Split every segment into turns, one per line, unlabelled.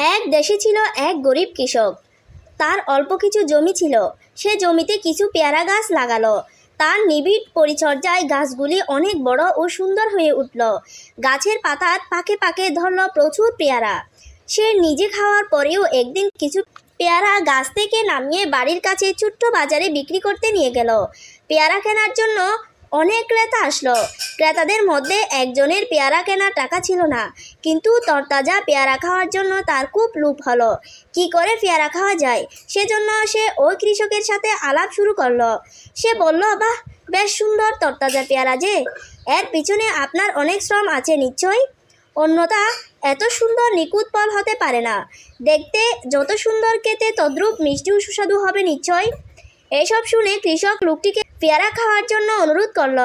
এক দেশে ছিল এক গরিব কৃষক। তার অল্প কিছু জমি ছিল। সে জমিতে কিছু পেয়ারা গাছ লাগালো। তার নিবিড় পরিচর্যায় গাছগুলি অনেক বড় ও সুন্দর হয়ে উঠল। গাছের পাতা পাকে পাকে ধরল প্রচুর পেয়ারা। সে নিজে খাওয়ার পরেও একদিন কিছু পেয়ারা গাছ থেকে নামিয়ে বাড়ির কাছে ছোট্ট বাজারে বিক্রি করতে নিয়ে গেল। পেয়ারা কেনার জন্য অনেক ক্রেতা আসলো। ক্রেতাদের মধ্যে একজনের পেয়ারা কেনার টাকা ছিল না, কিন্তু তরতাজা পেয়ারা খাওয়ার জন্য তার খুব লোভ হলো। কি করে পেয়ারা খাওয়া যায়? সেজন্য সে ওই কৃষকের সাথে আলাপ শুরু করল। সে বলল, বাহ, বেশ সুন্দর তরতাজা পেয়ারা যে। এর পিছনে আপনার অনেক শ্রম আছে নিশ্চয়ই? অন্যতা এত সুন্দর নিখুঁত ফল হতে পারে না। দেখতে যত সুন্দর খেতে তদ্রূপ মিষ্টিও সুস্বাদু হবে নিশ্চয় এসব শুনে কৃষক লোকটিকে পেয়ারা খাওয়ার জন্য অনুরোধ করল,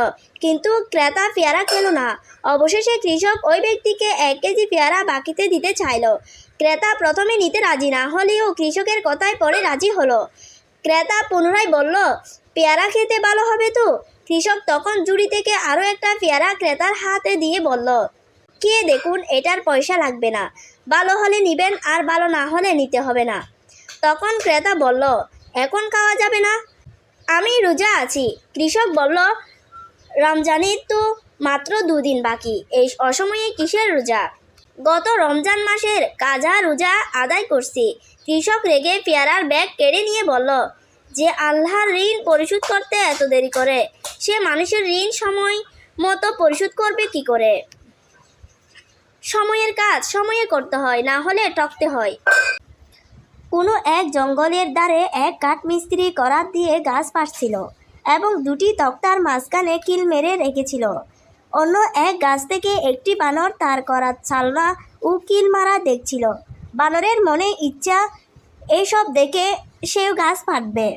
কিন্তু ক্রেতা পেয়ারা খেলো না। অবশেষে কৃষক ওই ব্যক্তিকে এক কেজি পেয়ারা বাকিতে দিতে চাইলো। ক্রেতা প্রথমে নিতে রাজি না হলেও কৃষকের কথায় পরে রাজি হলো। ক্রেতা পুনরায় বলল, পেয়ারা খেতে ভালো হবে তো? কৃষক তখন জুড়ি থেকে আরও একটা পেয়ারা ক্রেতার হাতে দিয়ে বলল, কে দেখুন, এটার পয়সা লাগবে না। ভালো হলে নিবেন আর ভালো না হলে নিতে হবে না। তখন ক্রেতা বলল এখন খাওয়া যাবে না। আমি রোজা আছি। কৃষক বলল রমজানের তো মাত্র দুদিন বাকি। এই অসময়ে কিসের রোজা? গত রমজান মাসের কাজা রোজা আদায় করছি। কৃষক রেগে পেয়ারার ব্যাগ কেড়ে নিয়ে বলল, যে আল্লাহর ঋণ পরিশোধ করতে এত দেরি করে, সে মানুষের ঋণ সময় মতো পরিশোধ করবে কি করে? সময়ের কাজ, সময়ে করতে হয়, না হলে টকতে হয়। কোনো এক জঙ্গলের দ্বারে এক কাঠমিস্ত্রি করাত দিয়ে গাছ পাড়ছিল এবং দুটি তক্তার মাঝখানে কিল মেরে রেখেছিল। অন্য এক গাছ থেকে একটি বানর তার করাত চালনা ও কিল মারা দেখছিল। বানরের মনে ইচ্ছা এইসব দেখে সেও গাছ পাটবে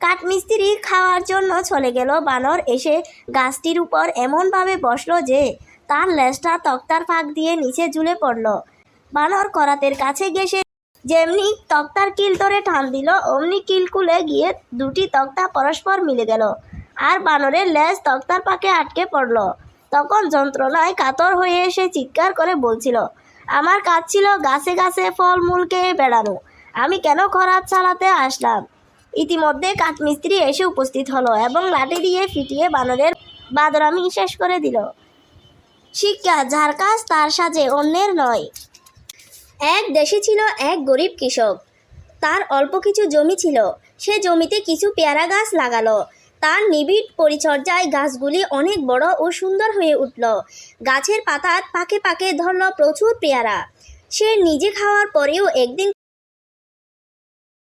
কাঠমিস্ত্রি খাওয়ার জন্য চলে গেল। বানর এসে গাছটির উপর এমনভাবে বসল যে তার লেজটা তক্তার ফাঁক দিয়ে নিচে ঝুলে পড়ল। বানর করাতের কাছে গেছে যেমনি তক্তার কিল ধরে টান দিল, অমনি কিল খুলে গিয়ে দুটি তক্তা পরস্পর মিলে গেল। আর বানরের লেজ তক্তার পাকে আটকে পড়ল। তখন যন্ত্রণায় কাতর হয়ে এসে চিৎকার করে বলছিল, আমার কাজ ছিল গাছে গাছে ফলমূল খেয়ে বেড়ানো। আমি কেন খরাত চালাতে আসলাম? ইতিমধ্যে কাঠমিস্ত্রি এসে উপস্থিত হলো এবং লাঠি দিয়ে ফিটিয়ে বানরের বাদরামি শেষ করে দিল। শিক্ষা, যার কাজ তার সাজে অন্যের নয়। এক দেশে ছিল, এক গরিব কৃষক। তার অল্প কিছু জমি ছিল, সে জমিতে কিছু পেয়ারা গাছ লাগালো। তার নিবিড় পরিচর্যায় গাছগুলি অনেক বড় ও সুন্দর হয়ে উঠল। গাছের পাতার পাকে পাকে ধরল প্রচুর পেয়ারা। সে নিজে খাওয়ার পরেও একদিন